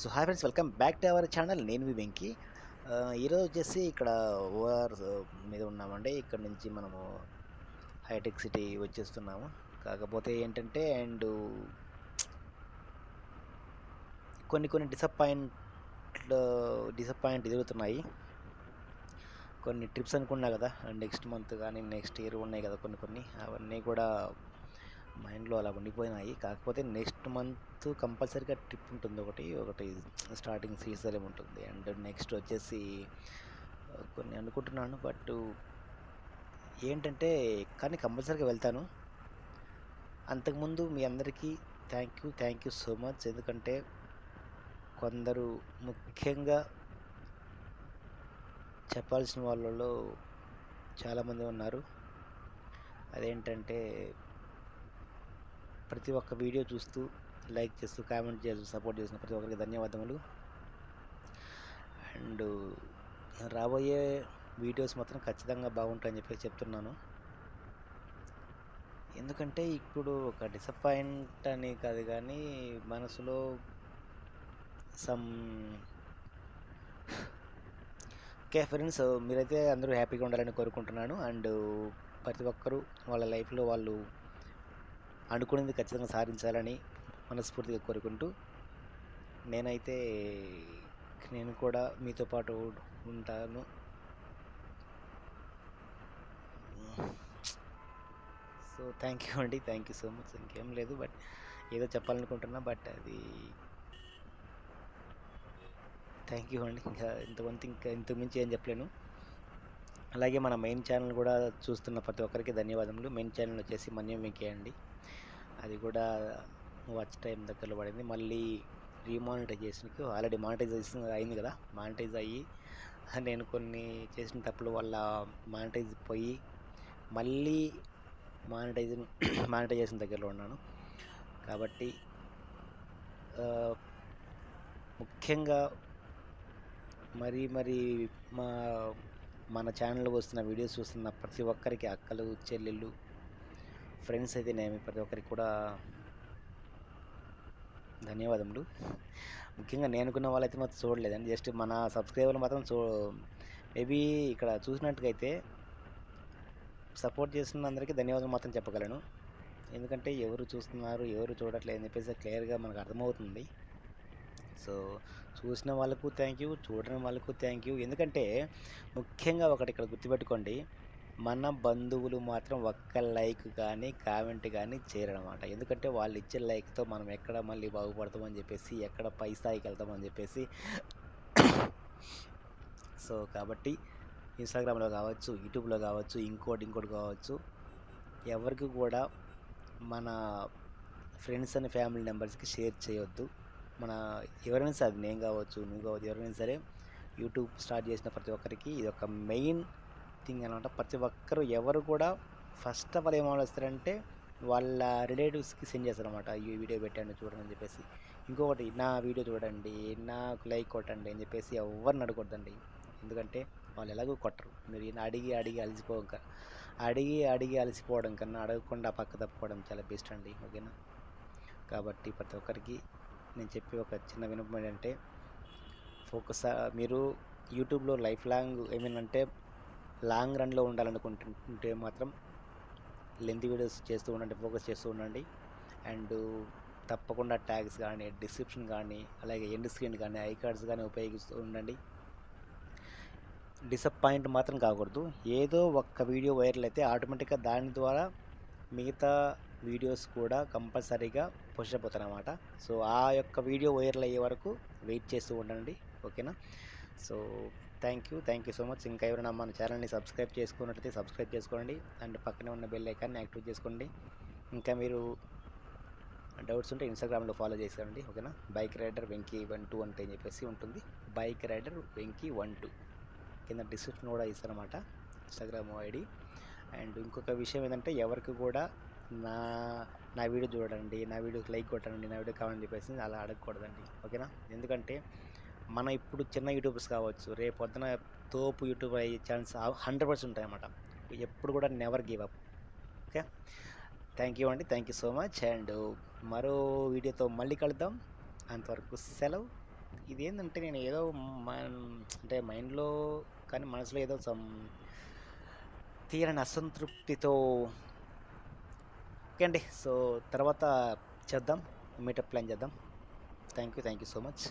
So hi friends welcome back to our channel. నేను మీ వెంకీ. ఈరోజు వచ్చేసి ఇక్కడ ఓఆర్ మీద ఉన్నామండి. ఇక్కడ నుంచి మనము హైటెక్ సిటీ వచ్చేస్తున్నాము. కాకపోతే ఏంటంటే అండ్ కొన్ని కొన్ని డిసప్పాయింట్ డిసప్పాయింట్ ఎదుగుతున్నాయి కొన్ని ట్రిప్స్ అనుకున్నా కదా నెక్స్ట్ మంత్ కానీ నెక్స్ట్ ఇయర్ ఉన్నాయి కదా కొన్ని కొన్ని. అవన్నీ కూడా మైండ్లో అలా ఉండిపోయినాయి. కాకపోతే నెక్స్ట్ మంత్ కంపల్సరీగా ట్రిప్ ఉంటుంది ఒకటి. ఒకటి స్టార్టింగ్ శ్రీశైలం ఉంటుంది. అండ్ నెక్స్ట్ వచ్చేసి కొన్ని అనుకుంటున్నాను. బట్ ఏంటంటే కానీ కంపల్సరీగా వెళ్తాను. అంతకుముందు మీ అందరికీ thank you thank you so much. ఎందుకంటే కొందరు ముఖ్యంగా చెప్పాల్సిన వాళ్ళలో చాలామంది ఉన్నారు. అదేంటంటే ప్రతి ఒక్క వీడియో చూస్తూ లైక్ చేస్తూ కామెంట్ చేస్తూ సపోర్ట్ చేసిన ప్రతి ఒక్కరికి ధన్యవాదములు. అండ్ రాబోయే వీడియోస్ మాత్రం ఖచ్చితంగా బాగుంటాయని చెప్పి చెప్తున్నాను. ఎందుకంటే ఇప్పుడు ఒక డిసప్పాయింట్ అని కాదు కానీ మనసులో సమ్ ఓకే ఫ్రెండ్స్ మీరైతే అందరూ హ్యాపీగా ఉండాలని కోరుకుంటున్నాను. అండ్ ప్రతి ఒక్కరూ వాళ్ళ లైఫ్లో వాళ్ళు అనుకునేది ఖచ్చితంగా సాధించాలని మనస్ఫూర్తిగా కోరుకుంటూ నేనైతే నేను కూడా మీతో పాటు ఉంటాను. సో థ్యాంక్ యూ అండి. థ్యాంక్ యూ సో మచ్ ఇంకేం లేదు. బట్ ఏదో చెప్పాలనుకుంటున్నా బట్ అది థ్యాంక్ యూ అండి. ఇంకా ఇంతమంది ఇంకా ఇంతకుమించి ఏం చెప్పలేను. అలాగే మన మెయిన్ ఛానల్ కూడా చూస్తున్న ప్రతి ఒక్కరికి ధన్యవాదములు. మెయిన్ ఛానల్ వచ్చేసి మన్యం వెంకయ్య అండి. అది కూడా వాచ్ టైం దగ్గరలో పడింది. మళ్ళీ రీమానిటైజేషన్కి ఆల్రెడీ మానిటైజేషన్ అయింది కదా మానిటైజ్ అయ్యి నేను కొన్ని చేసిన తప్పుల వల్ల మానిటైజ్ పోయి మళ్ళీ మానిటైజ్ మానిటైజేషన్ దగ్గరలో ఉన్నాను. కాబట్టి ముఖ్యంగా మరి మరి మా మన ఛానల్ వస్తున్న వీడియోస్ చూస్తున్న ప్రతి ఒక్కరికి అక్కలు చెల్లెళ్ళు ఫ్రెండ్స్ అయితే నేను ప్రతి ఒక్కరికి కూడా ధన్యవాదములు. ముఖ్యంగా నేను అనుకున్న వాళ్ళైతే మాత్రం చూడలేదండి జస్ట్ మన సబ్స్క్రైబర్లు మాత్రం చూ మేబీ ఇక్కడ చూసినట్టుగైతే సపోర్ట్ చేస్తున్న అందరికీ ధన్యవాదాలు మాత్రం చెప్పగలను. ఎందుకంటే ఎవరు చూస్తున్నారు ఎవరు చూడట్లేదు అని చెప్పేసి క్లియర్గా మనకు అర్థమవుతుంది. సో చూసిన వాళ్ళకు థ్యాంక్ యూ చూడని వాళ్ళకు థ్యాంక్ యూ ఎందుకంటే ముఖ్యంగా ఒకటి ఇక్కడ గుర్తుపెట్టుకోండి. మన బంధువులు మాత్రం ఒక్క లైక్ కానీ కామెంట్ కానీ చేయరనమాట ఎందుకంటే వాళ్ళు ఇచ్చే లైక్తో మనం ఎక్కడ మళ్ళీ బాగుపడతామని చెప్పేసి ఎక్కడ పై స్థాయికి వెళ్తామని చెప్పేసి. సో కాబట్టి ఇన్స్టాగ్రామ్లో కావచ్చు యూట్యూబ్లో కావచ్చు ఇంకోటి ఇంకోటి కావచ్చు. ఎవరికి కూడా మన ఫ్రెండ్స్ అండ్ ఫ్యామిలీ మెంబర్స్కి షేర్ చేయొద్దు. మన ఎవరైనా సరే నేను కావచ్చు నువ్వు కావచ్చు ఎవరైనా సరే యూట్యూబ్ స్టార్ట్ చేసిన ప్రతి ఒక్కరికి ఇది ఒక మెయిన్ థింగ్ అనమాట ప్రతి ఒక్కరు ఎవరు కూడా ఫస్ట్ ఆఫ్ ఆల్ ఏం ఆలోచిస్తారంటే వాళ్ళ రిలేటివ్స్కి సెండ్ చేస్తారనమాట ఈ వీడియో పెట్టండి చూడండి అని చెప్పేసి. ఇంకొకటి నా వీడియో చూడండి నాకు లైక్ కొట్టండి అని చెప్పేసి ఎవరిని అడగొద్దండి. ఎందుకంటే వాళ్ళు ఎలాగో కొట్టరు. మీరు అడిగి అడిగి అలసిపోక అడిగి అడిగి అలసిపోవడం కన్నా అడగకుండా పక్క తప్పుకోవడం చాలా బెస్ట్ అండి. ఓకేనా? కాబట్టి ప్రతి ఒక్కరికి నేను చెప్పి ఒక చిన్న వినపం ఏంటంటే ఫోకస్ మీరు యూట్యూబ్లో లైఫ్ లాంగ్ ఏమేంటంటే లాంగ్ రన్లో ఉండాలనుకుంటుంటే మాత్రం లెంత్ వీడియోస్ చేస్తూ ఉండండి ఫోకస్ చేస్తూ ఉండండి. అండ్ తప్పకుండా ట్యాగ్స్ కానీ డిస్క్రిప్షన్ కానీ అలాగే ఎండ్ స్క్రీన్ కానీ ఐ కార్డ్స్ కానీ ఉపయోగిస్తూ ఉండండి. డిసప్పాయింట్ మాత్రం కాకూడదు. ఏదో ఒక్క వీడియో వైరల్ అయితే ఆటోమేటిక్గా దాని ద్వారా మిగతా వీడియోస్ కూడా కంపల్సరీగా పుష్ అయిపోతాయి అనమాట సో ఆ యొక్క వీడియో వైరల్ అయ్యే వరకు వెయిట్ చేస్తూ ఉండండి. ఓకేనా? So thank you thank you so much ఇంకా ఎవరైనా మన ఛానల్ని సబ్స్క్రైబ్ చేసుకున్నట్లయితే సబ్స్క్రైబ్ చేసుకోండి. అండ్ పక్కనే ఉన్న బెల్ ఐకాన్ని యాక్టివేట్ చేసుకోండి. ఇంకా మీరు డౌట్స్ ఉంటే ఇన్స్టాగ్రామ్లో ఫాలో చేసేయండి. ఓకేనా? Bike rider Venky one two అంటే అని చెప్పేసి ఉంటుంది. Bike rider Venky one two కింద డిస్క్రిప్షన్ కూడా ఇస్తారన్నమాట. Instagram ID. అండ్ ఇంకొక విషయం ఏంటంటే ఎవరికి కూడా నా నా వీడియో చూడండి నా వీడియోకి లైక్ కొట్టండి నా వీడియో కావాలని చెప్పేసి అలా అడగకూడదండి. ఓకేనా? ఎందుకంటే మన ఇప్పుడు చిన్న యూట్యూబర్స్ కావచ్చు రేపు పొద్దున తోపు యూట్యూబ్ అయ్యే ఛాన్స్ హండ్రెడ్ పర్సెంట్ ఉంటాయన్నమాట. ఎప్పుడు కూడా never give up okay? Thank you అండి. Thank you so much and మరో వీడియోతో మళ్ళీ కలుద్దాం. అంతవరకు సెలవు. ఇదేంటంటే నేను ఏదో అంటే మైండ్లో కానీ మనసులో ఏదో సమ్ తీరని అసంతృప్తితో ఓకే అండి. సో తర్వాత చేద్దాం. మీటప్ ప్లాన్ చేద్దాం. Thank you thank you so much.